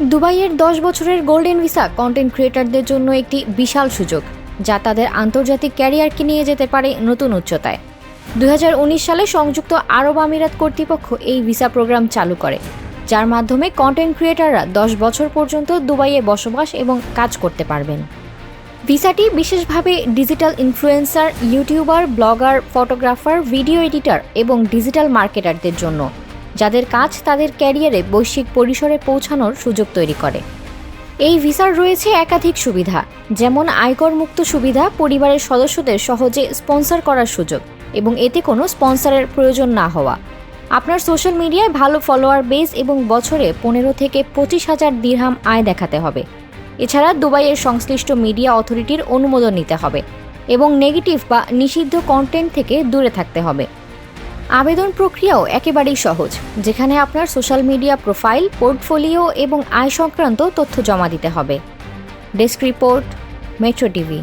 দুবাইয়ের দশ বছরের গোল্ডেন ভিসা কন্টেন্ট ক্রিয়েটারদের জন্য একটি বিশাল সুযোগ, যা তাদের আন্তর্জাতিক ক্যারিয়ারকে নিয়ে যেতে পারে নতুন উচ্চতায়। দু হাজার উনিশ সালে সংযুক্ত আরব আমিরাত কর্তৃপক্ষ এই ভিসা প্রোগ্রাম চালু করে, যার মাধ্যমে কন্টেন্ট ক্রিয়েটাররা দশ বছর পর্যন্ত দুবাইয়ে বসবাস এবং কাজ করতে পারবেন। ভিসাটি বিশেষভাবে digital influencer YouTuber blogger photographer video editor এবং ডিজিটাল মার্কেটারদের জন্য। যাদের কাজ তাদের ক্যারিয়ারে বৈশ্বিক পরিসরে পৌঁছানোর সুযোগ তৈরি করে। এই ভিসার রয়েছে একাধিক সুবিধা, যেমন আয়কর মুক্ত সুবিধা, পরিবারের সদস্যদের সহজে স্পন্সর করার সুযোগ এবং এতে কোনো স্পন্সরের প্রয়োজন না হওয়া। আপনার সোশ্যাল মিডিয়ায় ভালো ফলোয়ার বেস এবং বছরে পনেরো থেকে পঁচিশ হাজার দিরহাম আয় দেখাতে হবে। এছাড়া দুবাইয়ের সংশ্লিষ্ট মিডিয়া অথরিটির অনুমোদন নিতে হবে এবং নেগেটিভ বা নিষিদ্ধ কন্টেন্ট থেকে দূরে থাকতে হবে। আবেদন প্রক্রিয়াও একেবারেই সহজ, যেখানে আপনার সোশ্যাল মিডিয়া প্রোফাইল, পোর্টফোলিও এবং আয় সংক্রান্ত তথ্য জমা দিতে হবে। Desk report, metro TV.